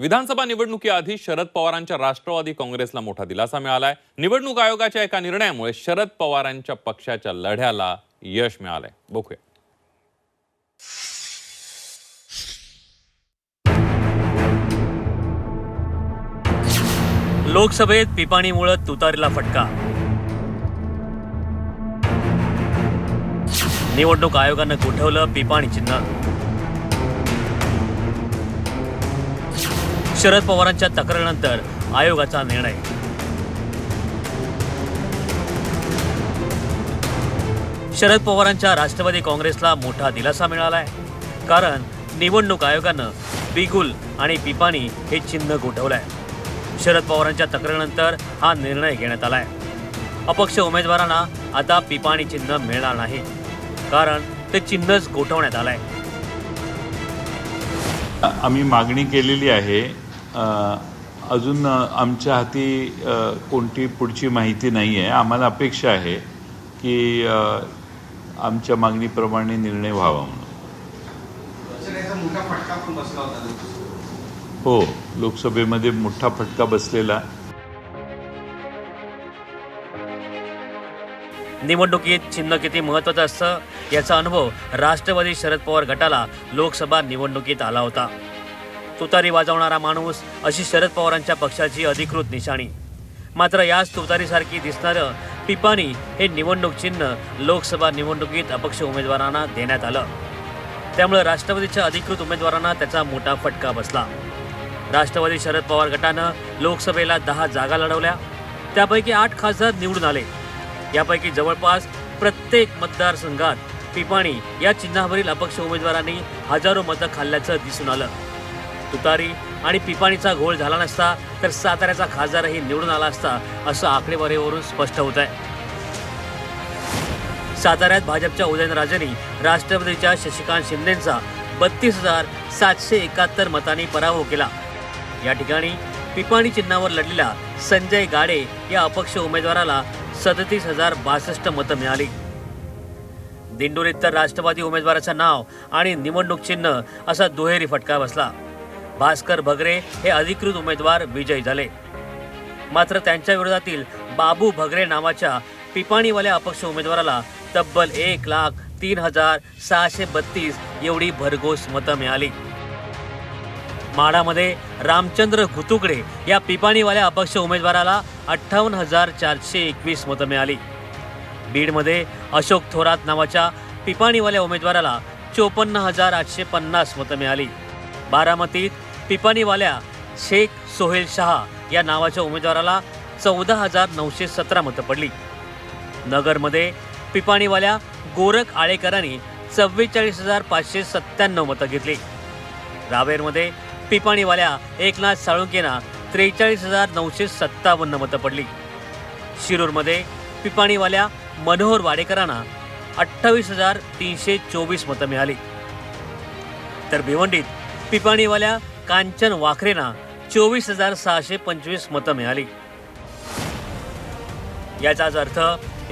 विधानसभा निवडणुकीआधी शरद पवारांच्या राष्ट्रवादी काँग्रेसला मोठा दिलासा मिळालाय. निवडणूक आयोगाच्या एका निर्णयामुळे शरद पवारांच्या पक्षाच्या लढ्याला यश मिळालंय. बघूया. लोकसभेत पिपाणीमुळे तुतारीला फटका. निवडणूक आयोगानं गोठवलं पिपाणी चिन्ह. शरद पवारांच्या तक्रारीनंतर आयोगाचा निर्णय. शरद पवारांच्या राष्ट्रवादी काँग्रेसला मोठा दिलासा मिळाला आहे कारण निवडणूक आयोगानं बिगुल आणि पिपाणी हे चिन्ह गोठवलंय. शरद पवारांच्या तक्रारीनंतर हा निर्णय घेण्यात आलाय. अपक्ष उमेदवारांना आता पिपाणी चिन्ह मिळणार नाही. कारण ते चिन्हच गोठवण्यात आलंय. आम्ही मागणी केलेली आहे अजून आमच्या हाती कोणती पुढची माहिती नाही आहे आम्हाला अपेक्षा आहे की आमच्या मागणीप्रमाणे निर्णय व्हावा म्हणून. हो लोकसभेमध्ये मोठा फटका बसलेला. निवडणुकीत चिन्ह किती महत्वाचं असतं याचा अनुभव राष्ट्रवादी शरद पवार गटाला लोकसभा निवडणुकीत आला होता. तुतारी वाजवणारा माणूस अशी शरद पवारांच्या पक्षाची अधिकृत निशाणी. मात्र याच तुतारीसारखी दिसणारं पिपाणी हे निवडणूक चिन्ह लोकसभा निवडणुकीत अपक्ष उमेदवारांना देण्यात आलं. त्यामुळे राष्ट्रवादीच्या अधिकृत उमेदवारांना त्याचा मोठा फटका बसला. राष्ट्रवादी शरद पवार गटानं लोकसभेला दहा जागा लढवल्या. त्यापैकी आठ खासदार निवडून आले. यापैकी जवळपास प्रत्येक मतदारसंघात पिपाणी या चिन्हावरील अपक्ष उमेदवारांनी हजारो मतं खाल्ल्याचं दिसून आलं. तुतारी आणि पिपाणीचा घोळ झाला नसता तर साताऱ्याचा खासदारही निवडून आला असता असं आकडेवारीवरून स्पष्ट होत आहे साताऱ्यात भाजपच्या उदयनराजेंनी राष्ट्रवादीच्या शशिकांत शिंदेचा बत्तीस हजार सातशे एकाहत्तर मतांनी पराभव केला. या ठिकाणी पिपाणी चिन्हावर लढलेल्या संजय गाडे या अपक्ष उमेदवाराला सदतीस हजार बासष्ट मतं मिळाली. दिंडोरीत तर राष्ट्रवादी उमेदवाराचं नाव आणि निवडणूक चिन्ह असा दुहेरी फटका बसला. भास्कर भगरे हे अधिकृत उमेदवार विजयी झाले. मात्र त्यांच्या विरोधातील बाबू भगरे नावाच्या पिपाणीवाल्या अपक्ष उमेदवाराला तब्बल एक लाख तीन हजार सहाशे बत्तीस एवढी भरघोस मतं मिळाली. माढामध्ये रामचंद्र घुतुकडे या पिपाणीवाल्या अपक्ष उमेदवाराला अठ्ठावन्न हजार चारशे एकवीस मतं मिळाली. बीडमध्ये अशोक थोरात नावाच्या पिपाणीवाल्या उमेदवाराला चोपन्न हजार आठशे पन्नास मतं मिळाली. बारामतीत पिपाणीवाल्या शेख सोहेल शहा या नावाच्या उमेदवाराला चौदा हजार नऊशे सतरा मतं पडली. नगरमध्ये पिपाणीवाल्या गोरख आळेकरांनी चव्वेचाळीस हजार पाचशे सत्त्याण्णव मतं घेतली. रावेरमध्ये पिपाणीवाल्या एकनाथ साळुंकेना त्रेचाळीस हजार नऊशे सत्तावन्न मतं पडली. शिरूरमध्ये पिपाणीवाल्या मनोहर वाडेकरांना अठ्ठावीस हजार तीनशे चोवीस मतं मिळाली. तर भिवंडीत पिपाणीवाल्या कांचन वाखरेंना चोवीस हजार सहाशे पंचवीस मतं मिळाली. याचाच अर्थ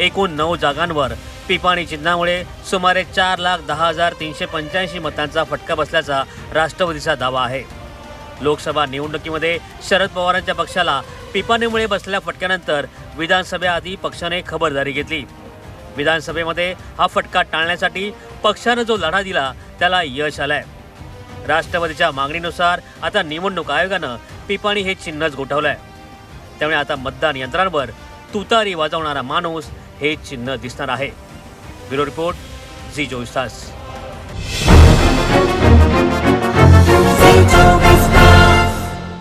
एकूण नऊ जागांवर पिपाणी चिन्हामुळे सुमारे चार लाख दहा हजार तीनशे पंच्याऐंशी मतांचा फटका बसल्याचा राष्ट्रवादीचा दावा आहे. लोकसभा निवडणुकीमध्ये शरद पवारांच्या पक्षाला पिपाणीमुळे बसलेल्या फटक्यानंतर विधानसभेआधी पक्षाने खबरदारी घेतली. विधानसभेमध्ये हा फटका टाळण्यासाठी पक्षानं जो लढा दिला त्याला यश आलंय. राष्ट्रवादीच्या मागणीनुसार आता निवडणूक आयोगानं पिपाणी हे चिन्हच गोठवलंय. त्यामुळे आता मतदान यंत्रांवर तुतारी वाजवणारा माणूस हे चिन्ह दिसणार आहे. ब्युरो रिपोर्ट झी चोवीस तास.